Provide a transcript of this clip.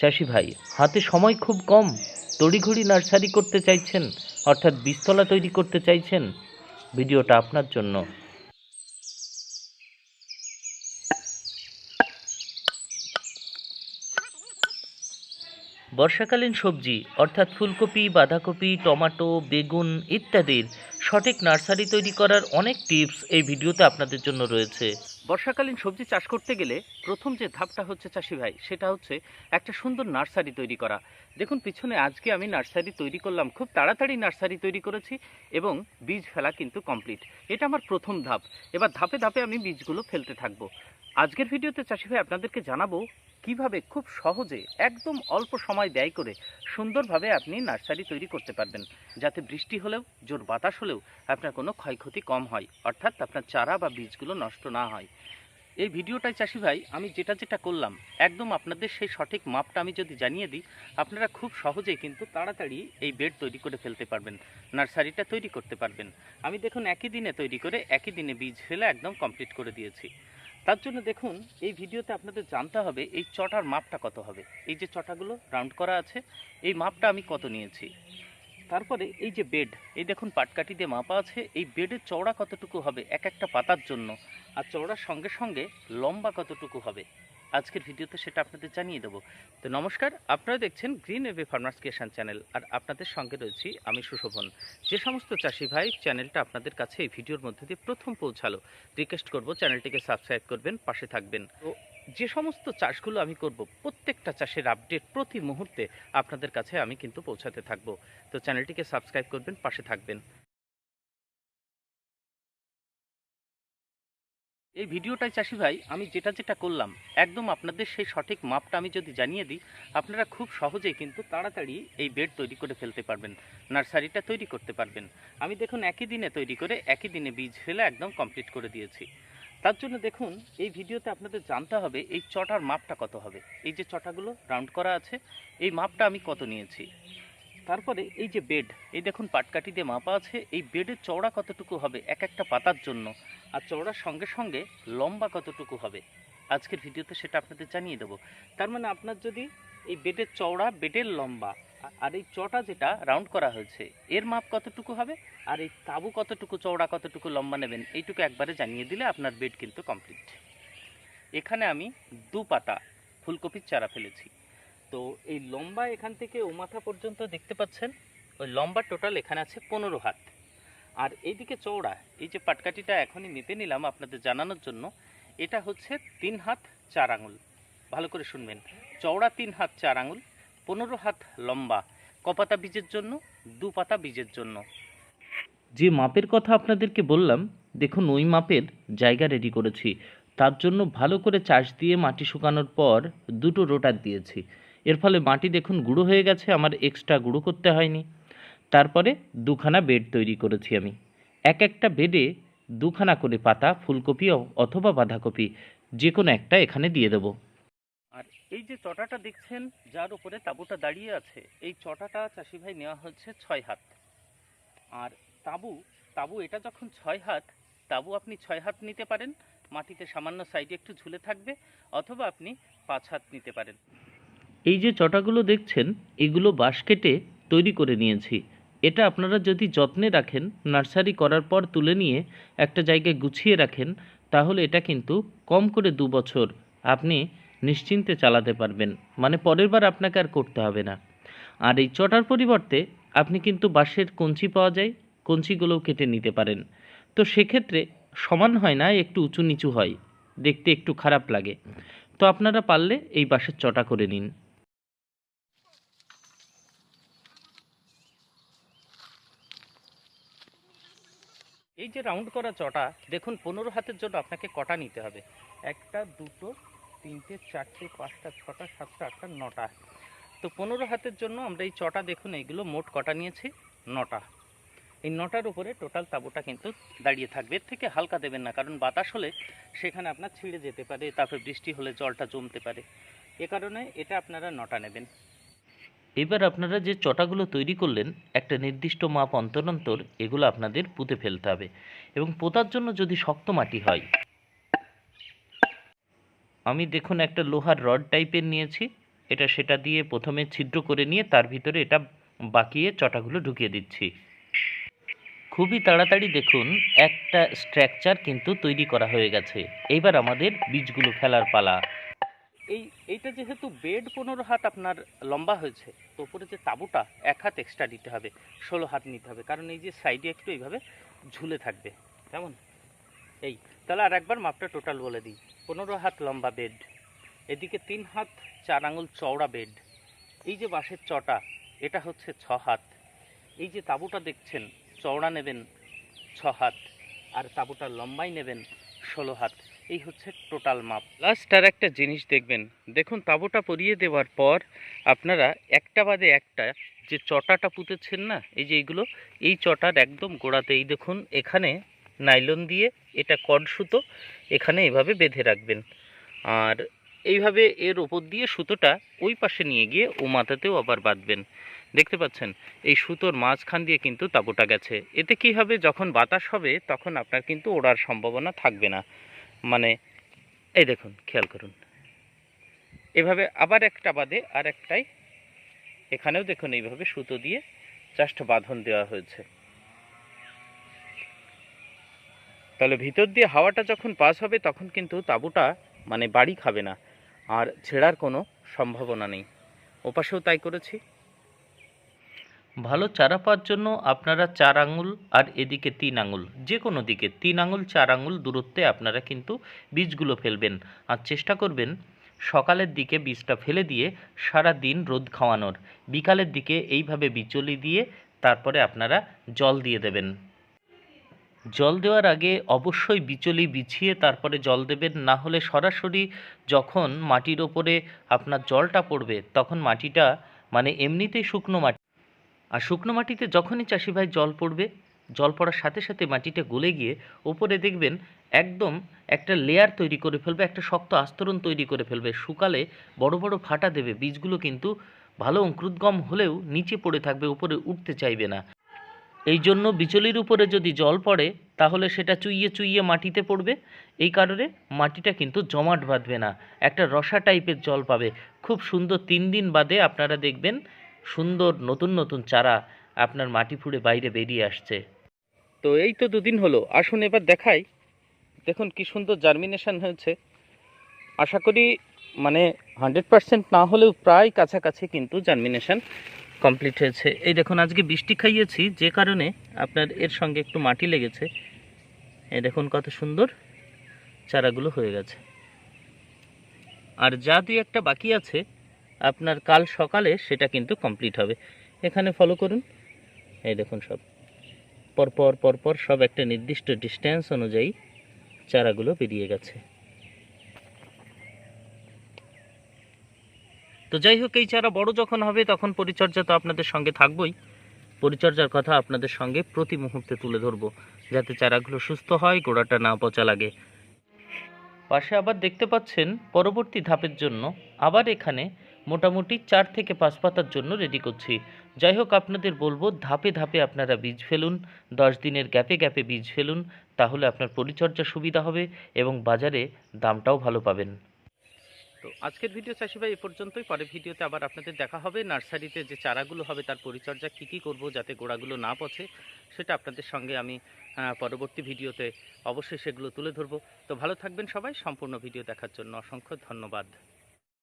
চাষি ভাই, হাতে সময় খুব কম। তড়িঘড়ি নার্সারি করতে চাইছেন, অর্থাৎ বীজতলা তৈরি করতে চাইছেন। ভিডিওটা আপনার জন্য। বর্ষাকালীন সবজি, অর্থাৎ ফুলকপি, বাঁধাকপি, টমেটো, বেগুন ইত্যাদির সঠিক নার্সারি তৈরি করার অনেক টিপস এই ভিডিওতে আপনাদের জন্য রয়েছে। বর্ষাকালীন সবজি চাষ করতে গেলে প্রথম যে ধাপটা হচ্ছে চাষি ভাই, সেটা হচ্ছে একটা সুন্দর নার্সারি তৈরি করা। দেখুন, পিছনে আজকে আমি নার্সারি তৈরি করলাম, খুব তাড়াতাড়ি নার্সারি তৈরি করেছি এবং বীজ ফেলা কিন্তু কমপ্লিট এটা আমার প্রথম ধাপ। এবার ধাপে ধাপে আমি বীজগুলো ফেলতে থাকব। আজকের ভিডিওতে চাষি ভাই আপনাদেরকে জানাব কীভাবে খুব সহজে একদম অল্প সময় ব্যয় করে সুন্দরভাবে আপনি নার্সারি তৈরি করতে পারবেন, যাতে বৃষ্টি হলেও, জোর বাতাস হলেও আপনার কোনো ক্ষয়ক্ষতি কম হয়, অর্থাৎ আপনার চারা বা বীজগুলো নষ্ট না হয়। এই ভিডিওটাই চাষি ভাই, আমি যেটা যেটা করলাম, একদম আপনাদের সেই সঠিক মাপটা আমি যদি জানিয়ে দিই, আপনারা খুব সহজেই কিন্তু তাড়াতাড়ি এই বেড তৈরি করে ফেলতে পারবেন, নার্সারিটা তৈরি করতে পারবেন। আমি দেখুন, একই দিনে তৈরি করে, একই দিনে বীজ ফেলে একদম কমপ্লিট করে দিয়েছি। তার জন্য দেখুন, এই ভিডিওতে আপনাদের জানতে হবে এই চটার মাপটা কত হবে। এই যে চটাগুলো রাউন্ড করা আছে, এই মাপটা আমি কত নিয়েছি। তারপরে এই যে বেড, এই দেখুন পাটকাঠি দিয়ে মাপা আছে, এই বেডের চওড়া কতটুকু হবে, এক একটা পাতার জন্য। আর চওড়ার সঙ্গে সঙ্গে লম্বা কতটুকু হবে? আজকের ভিডিওতে সেটা আপনাদের জানিয়ে দেবো। তো নমস্কার, আপনারা দেখছেন Green Eve Farmers Creation channel আর আপনাদের সঙ্গে রয়েছি আমি সুশোভন। যে সমস্ত চাষি ভাই চ্যানেলটা আপনাদের কাছে এই ভিডিওর মধ্যে দিয়ে প্রথম পৌঁছালো রিকোয়েস্ট করব, চ্যানেলটিকে সাবস্ক্রাইব করবেন, পাশে থাকবেন। তো যে সমস্ত চাষগুলো আমি করব, প্রত্যেকটা চাষের আপডেট প্রতি মুহূর্তে আপনাদের কাছে আমি কিন্তু পৌঁছাতে থাকব। তো চ্যানেলটিকে সাবস্ক্রাইব করবেন, পাশে থাকবেন। এই ভিডিওটাই চাষি ভাই, আমি যেটা যেটা করলাম, একদম আপনাদের সেই সঠিক মাপটা আমি যদি জানিয়ে দিই, আপনারা খুব সহজেই কিন্তু তাড়াতাড়ি এই বেড তৈরি করে ফেলতে পারবেন, নার্সারিটা তৈরি করতে পারবেন। আমি দেখুন একই দিনে তৈরি করে, একই দিনে বীজ ফেলে একদম কমপ্লিট করে দিয়েছি। তার জন্য দেখুন, এই ভিডিওতে আপনাদের জানতে হবে, এই চটার মাপটা কত হবে? এই যে চটাগুলো রাউন্ড করা আছে, এই মাপটা আমি কত নিয়েছি? তারপরে এই যে বেড, এই দেখুন পাটকাঠি দিয়ে মাপা আছে, এই বেডের চওড়া কতটুকু হবে, এক একটা পাতার জন্য? আর চওড়ার সঙ্গে সঙ্গে লম্বা কতটুকু হবে? আজকের ভিডিওতে সেটা আপনাদের জানিয়ে দেবো। তার মানে আপনার যদি এই বেডের চওড়া বেডের লম্বা, আর এই চটা যেটা রাউন্ড করা হয়েছে, এর মাপ কতটুকু হবে? আর এই তাবু কতটুকু, চওড়া কতটুকু লম্বা নেবেন, এইটুকু একবারে জানিয়ে দিলে আপনার বেড কিন্তু কমপ্লিট এখানে আমি দু পাতা ফুলকপির চারা ফেলেছি। তো এই লম্বা এখান থেকে ও মাথা পর্যন্ত দেখতে পাচ্ছেন, ওই লম্বা টোটাল এখানে আছে পনেরো হাত। আর এইদিকে চওড়া, এই যে পাটকাঠিটা এখনই নিতে নিলাম আপনাদের জানানোর জন্য, এটা হচ্ছে তিন হাত চার আঙুল। ভালো করে শুনবেন। চওড়া তিন হাত চার আঙুল, পনেরো হাত লম্বা, কপাতা বীজের জন্য, দু পাতা বীজের জন্য। যে মাপের কথা আপনাদেরকে বললাম, দেখুন ওই মাপের জায়গা রেডি করেছি। তার জন্য ভালো করে চাষ দিয়ে মাটি শুকানোর পর দুটো রোটার দিয়েছি। এর ফলে মাটি দেখুন গুঁড়ো হয়ে গেছে, আমার এক্সট্রা গুঁড়ো করতে হয়নি। তারপরে দুখানা বেড তৈরি করেছি আমি। এক একটা বেডে দুখানা করে পাতা ফুলকপি অথবা বাঁধাকপি যে কোনো একটা এখানে দিয়ে দেবো। আর এই যে চটাটা দেখছেন যার উপরে তাঁবুটা দাঁড়িয়ে আছে এই চটাটা চাষি ভাই নেওয়া হচ্ছে ছয় হাত। আর তাঁবু তাঁবু এটা যখন ছয় হাত তাঁবু আপনি ছয় হাত নিতে পারেন মাটিতে সামান্য সাইডে একটু ঝুলে থাকবে অথবা আপনি পাঁচ হাত নিতে পারেন। এই যে চটাগুলো দেখছেন এগুলো বাঁশ কেটে তৈরি করে নিয়েছি। এটা আপনারা যদি যত্নে রাখেন, নার্সারি করার পর তুলে নিয়ে একটা জায়গায় গুছিয়ে রাখেন, তাহলে এটা কিন্তু কম করে দু বছর আপনি নিশ্চিন্তে চালাতে পারবেন। মানে পরের বার আপনাকে আর করতে হবে না। আর এই চটার পরিবর্তে আপনি কিন্তু বাঁশের কঞ্চি পাওয়া যায়, কঞ্চিগুলোও কেটে নিতে পারেন। তো সেক্ষেত্রে সমান হয় না, একটু উঁচু নিচু হয়। দেখতে একটু খারাপ লাগে। তো আপনারা পারলে এই বাঁশের চটা করে নিন। এই যে রাউন্ড করা চটা, দেখুন পনেরো হাতের জন্য আপনাকে কটা নিতে হবে? একটা, দুটো, তিনটে, চারটে, পাঁচটা, ছটা, সাতটা, আটটা, নটা। তো পনেরো হাতের জন্য আমরা এই চটা দেখুন, এইগুলো মোট কটা নিয়েছি? নটা। এই নটার উপরে টোটাল তাঁবুটা কিন্তু দাঁড়িয়ে থাকবে। এর থেকে হালকা দেবেন না, কারণ বাতাস হলে সেখানে আপনার ছিঁড়ে যেতে পারে, তারপরে বৃষ্টি হলে জলটা জমতে পারে। এ কারণে এটা আপনারা নটা নেবেন। এবার আপনারা যে চটাগুলো তৈরি করলেন, একটা নির্দিষ্ট মাপ অন্তর অন্তর এগুলো আপনাদের পুঁতে ফেলতে হবে এবং পোতার জন্য যদি শক্ত মাটি হয়। আমি দেখুন একটা লোহার রড টাইপের নিয়েছি, এটা সেটা দিয়ে প্রথমে ছিদ্র করে নিয়ে তার ভিতরে এটা বাকিয়ে চটাগুলো ঢুকিয়ে দিচ্ছি। খুবই তাড়াতাড়ি দেখুন, একটা স্ট্রাকচার কিন্তু তৈরি করা হয়ে গেছে। এইবার আমাদের বীজগুলো ফেলার পালা। এই, এইটা যেহেতু বেড পনেরো হাত আপনার লম্বা হয়েছে, তো উপরে যে তাঁবুটা, এক হাত এক্সট্রা দিতে হবে, ষোলো হাত নিতে হবে, কারণ এই যে সাইডে একটু এইভাবে ঝুলে থাকবে, কেমন? এই, তাহলে আর একবার মাপটা টোটাল বলে দিই, পনেরো হাত লম্বা বেড এদিকে তিন হাত চার আঙুল চওড়া বেড এই যে বাঁশের চটা, এটা হচ্ছে ছ হাত, এই যে তাঁবুটা দেখছেন, চওড়া নেবেন ছ হাত, আর তাঁবুটা লম্বাই নেবেন ষোলো হাত এই হচ্ছে টোটাল মাপ লাস্ট আর একটা জিনিস দেখবেন, দেখুন তাঁবুটা পরিয়ে দেওয়ার পর আপনারা একটা বাদে একটা যে চটাটা পুঁতেছেন না, এই যে এইগুলো, এই চটার একদম গোড়াতে এই দেখুন এখানে নাইলন দিয়ে এটা কড সুতো এখানে এভাবে বেঁধে রাখবেন। আর এইভাবে এর ওপর দিয়ে সুতোটা ওই পাশে নিয়ে গিয়ে ও মাথাতেও আবার বাঁধবেন। দেখতে পাচ্ছেন, এই সুতোর মাঝখান দিয়ে কিন্তু তাঁবুটা গেছে। এতে কি হবে, যখন বাতাস হবে তখন আপনার কিন্তু ওড়ার সম্ভাবনা থাকবে না। মানে এই দেখুন, খেয়াল করুন। এভাবে আবার একটা বাদে আর একটাই। এখানেও দেখুন, এইভাবে সুতো দিয়ে জাস্ট বাঁধন দেওয়া হয়েছে। তাহলে ভিতর দিয়ে হাওয়াটা যখন পাস হবে, তখন কিন্তু তাঁবুটা মানে বাড়ি খাবে না। আর ছেঁড়ার কোনো সম্ভাবনা নেই। ওপাশেও তাই করেছি। ভালো চারা পাওয়ার জন্য আপনারা চার আঙুল আর এদিকে তিন আঙুল, যে কোনো দিকে তিন আঙুল, চার আঙুল দূরত্বে আপনারা কিন্তু বীজগুলো ফেলবেন। আর চেষ্টা করবেন সকালের দিকে বীজটা ফেলে দিয়ে সারা দিন রোদ খাওয়ানোর। বিকালের দিকে এইভাবে বিচলি দিয়ে তারপরে আপনারা জল দিয়ে দেবেন। জল দেওয়ার আগে অবশ্যই বিচলি বিছিয়ে তারপরে জল দেবেন। না হলে সরাসরি যখন মাটির ওপরে আপনার জলটা পড়বে, তখন মাটিটা মানে এমনিতেই শুকনো মাটি আর শুকনো মাটিতে যখনই চাষি ভাই জল পড়বে, জল পড়ার সাথে সাথে মাটিটা গলে গিয়ে ওপরে দেখবেন একদম একটা লেয়ার তৈরি করে ফেলবে, একটা শক্ত আস্তরণ তৈরি করে ফেলবে। শুকালে বড় বড় ফাটা দেবে, বীজগুলো কিন্তু ভালো অঙ্কুরোদ্গম হলেও নিচে পড়ে থাকবে, উপরে উঠতে চাইবে না। এই জন্য বিচলির উপরে যদি জল পড়ে, তাহলে সেটা চুইয়ে চুইয়ে মাটিতে পড়বে। এই কারণে মাটিটা কিন্তু জমাট বাঁধবে না, একটা রসা টাইপের জল পাবে। খুব সুন্দর তিন দিন বাদে আপনারা দেখবেন সুন্দর নতুন নতুন চারা আপনার মাটি ফুঁড়ে বাইরে বেরিয়ে আসছে। তো এই তো দুদিন হলো, আসুন এবার দেখাই। দেখুন কি সুন্দর জার্মিনেশন হয়েছে। আশা করি মানে হান্ড্রেড পার্সেন্ট না হলেও প্রায় কাছাকাছি কিন্তু জার্মিনেশন কমপ্লিট হয়েছে। এই দেখুন, আজকে বৃষ্টি খাইয়েছি, যে কারণে আপনার এর সঙ্গে একটু মাটি লেগেছে। এই দেখুন কত সুন্দর চারাগুলো হয়ে গেছে। আর যা দুই একটা বাকি আছে আপনার কাল সকালে সেটা কিন্তু কমপ্লিট হবে। এখানে ফলো করুন। এই দেখুন সব। পরপর পরপর সব একটা নির্দিষ্ট ডিস্ট্যান্স অনুযায়ী চারাগুলো বেরিয়ে গেছে। তো যাই হোক, এই চারা বড় যখন হবে তখন পরিচর্যা তো আপনাদের সঙ্গে থাকবই। পরিচর্যার কথা আপনাদের সঙ্গে প্রতি মুহূর্তে তুলে ধরবো, যাতে চারাগুলো সুস্থ হয়, গোড়াটা না পচা লাগে। পাশে আবার দেখতে পাচ্ছেন, পরবর্তী ধাপের জন্য আবার এখানে মোটামুটি চার থেকে পাঁচ পাতার জন্য রেডি করছি। যাই হোক আপনাদের বলব, ধাপে ধাপে আপনারা বীজ ফেলুন, দশ দিনের গ্যাপে গ্যাপে বীজ ফেলুন, তাহলে আপনার পরিচর্যা সুবিধা হবে এবং বাজারে দামটাও ভালো পাবেন। তো আজকের ভিডিও চাষি ভাই এ পর্যন্তই। পরের ভিডিওতে আবার আপনাদের দেখা হবে। নার্সারিতে যে চারাগুলো হবে, তার পরিচর্যা কী কী করব যাতে গোড়াগুলো না পচে, সেটা আপনাদের সঙ্গে আমি পরবর্তী ভিডিওতে অবশ্যই সেগুলো তুলে ধরবো। তো ভালো থাকবেন সবাই। সম্পূর্ণ ভিডিও দেখার জন্য অসংখ্য ধন্যবাদ।